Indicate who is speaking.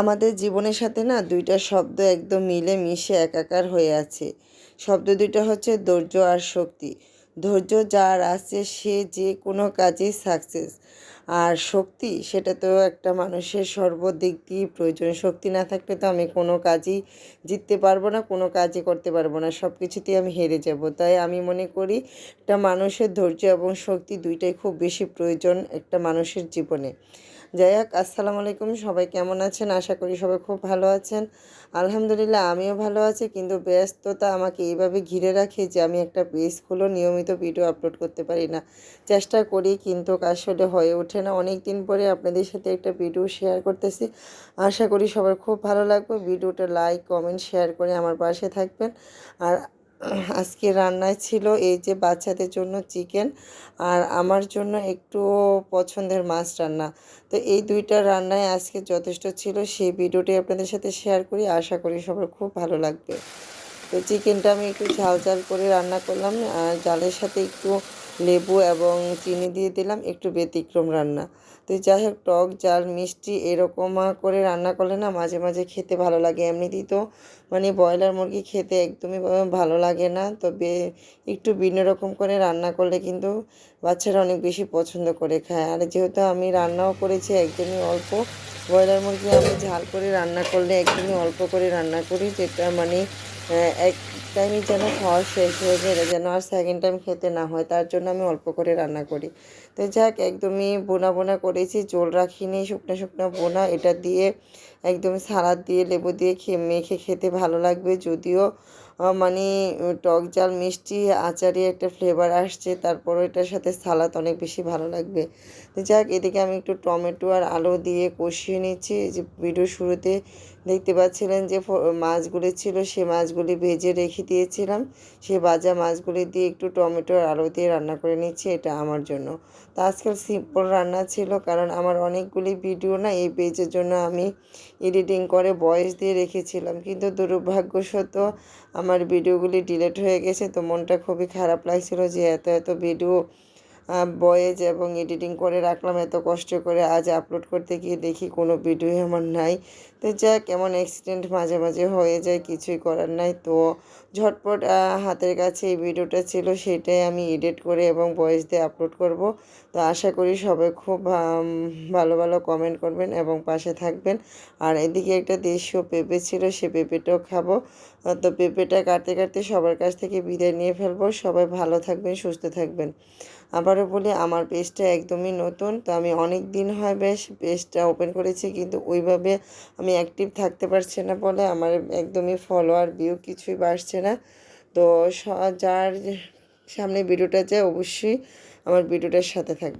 Speaker 1: আমাদের জীবনের সাথে না দুইটা শব্দ একদম মিলে মিশে একাকার হয়ে আছে। শব্দ দুইটা হচ্ছে ধৈর্য আর শক্তি। ধৈর্য যার আছে সে যে কোনো কাজেই সাকসেস আর শক্তি, সেটা তো একটা মানুষের সর্বদিক দিয়ে প্রয়োজন। শক্তি না থাকলে তো আমি কোনো কাজই জিততে পারব না, কোনো কাজই করতে পারব না। সব কিছুতেই আমি হেরে যাব। তাই আমি মনে করি একটা মানুষের ধৈর্য এবং শক্তি দুইটাই খুব বেশি প্রয়োজন একটা মানুষের জীবনে। যাই হোক, আসসালামু আলাইকুম। সবাই কেমন আছেন? আশা করি সবাই খুব ভালো আছেন। আলহামদুলিল্লাহ, আমিও ভালো আছি, কিন্তু ব্যস্ততা আমাকে এইভাবে ঘিরে রাখে যে আমি একটা পেজ খুলো নিয়মিত ভিডিও আপলোড করতে পারি না। চেষ্টা করি, কিন্তু আসলে হয়ে ওঠে না। অনেক দিন পরে আপনাদের সাথে একটা ভিডিও শেয়ার করতেছি। আশা করি সবার খুব ভালো লাগবে। ভিডিওটা লাইক, কমেন্ট, শেয়ার করে আমার পাশে থাকবেন। আর আজকে রান্নায় ছিল এই যে বাচ্চাদের জন্য চিকেন আর আমার জন্য একটু পছন্দের মাছ রান্না। তো এই দুইটা রান্নায় আজকে যথেষ্ট ছিল, সেই ভিডিওটি আপনাদের সাথে শেয়ার করি। আশা করি সবার খুব ভালো লাগবে। তো চিকেনটা আমি একটু ঝাল ঝাল করে রান্না করলাম, আর জালের সাথে একটু লেবু এবং চিনি দিয়ে দিলাম, একটু ব্যতিক্রম রান্না। তো যাই হোক, টক, জাল, মিষ্টি এরকম করে রান্না করলে না মাঝে মাঝে খেতে ভালো লাগে। এমনিতেই তো মানে ব্রয়লার মুরগি খেতে একদমই ভালো লাগে না। তবে একটু ভিন্ন রকম করে রান্না করলে কিন্তু বাচ্চারা অনেক বেশি পছন্দ করে খায়। আর যেহেতু আমি রান্নাও করেছি, একদমই অল্প, ব্রয়লার মুরগি আমি ঝাল করে রান্না করলে একদমই অল্প করে রান্না করি, যেটা মানে এক টাইমই যেন খাওয়া শেষ হয়ে যায় যেন আর সেকেন্ড টাইম খেতে না হয়, তার জন্য আমি অল্প করে রান্না করি। তো যাক, একদমই বোনা বোনা করেছি, জল রাখিনি, শুকনো শুকনো বোনা, এটা দিয়ে একদম সালাদ দিয়ে লেবু দিয়ে মেখে খেতে ভালো লাগবে, যদিও মানে টক জাল, মিষ্টি, আচারে একটা ফ্লেভার আসছে। তারপর এটার সাথে সালাদ অনেক বেশি ভালো লাগবে। তো যাক, এদিকে আমি একটু টমেটো আর আলু দিয়ে কষিয়ে নিচ্ছি। যে ভিডিও শুরুতে দেখতে পাচ্ছিলেন যে মাছগুলি ছিল, সে মাছগুলি ভেজে রেখে দিয়েছিলাম। সে ভাজা মাছগুলি দিয়ে একটু টমেটো আর আলু দিয়ে রান্না করে নিচ্ছি, এটা আমার জন্য। তো আজকাল সিম্পল রান্না ছিল, কারণ আমার অনেকগুলি ভিডিও না, এই পেজের জন্য আমি এডিটিং করে ভয়েস দিয়ে রেখেছিলাম। কিন্তু দুর্ভাগ্যশত আমার ভিডিওগুলি ডিলেট হয়ে গেছে তো মনটা খুবই খারাপ লাগছিল যে এত এত ভিডিও বয়েজ এবং এডিটিং করে রাখলাম। এত কষ্ট করে আজ আপলোড করতে গিয়ে দেখি কোনো ভিডিও আমার নাই। তো যাক, এমন অ্যাক্সিডেন্ট মাঝে মাঝে হয়ে যায়, কিছুই করার নাই। তো ঝটপট হাতের কাছে এই ভিডিওটা ছিল, সেটাই আমি এডিট করে এবং ভয়েস দিয়ে আপলোড করব। তো আশা করি সবাই খুব ভালো ভালো কমেন্ট করবেন এবং পাশে থাকবেন। আর এদিকে একটা দেশীয় পেঁপে ছিল, সে পেঁপেটাও খাব। তো পেঁপেটা কাটতে কাটতে সবার কাছ থেকে বিদায় নিয়ে ফেলব। সবাই ভালো থাকবেন, সুস্থ থাকবেন। আবারও বলি, আমার পেজটা একদমই নতুন। তো আমি অনেক দিন হয় বেশ পেজটা ওপেন করেছি, কিন্তু ওইভাবে আমি অ্যাক্টিভ থাকতে পারছি না বলে আমার একদমই ফলোয়ার ভিউ কিছুই বাড়ছে না। তো যার সামনে ভিডিওটা যায় অবশ্যই আমার ভিডিওটার সাথে থাকবে।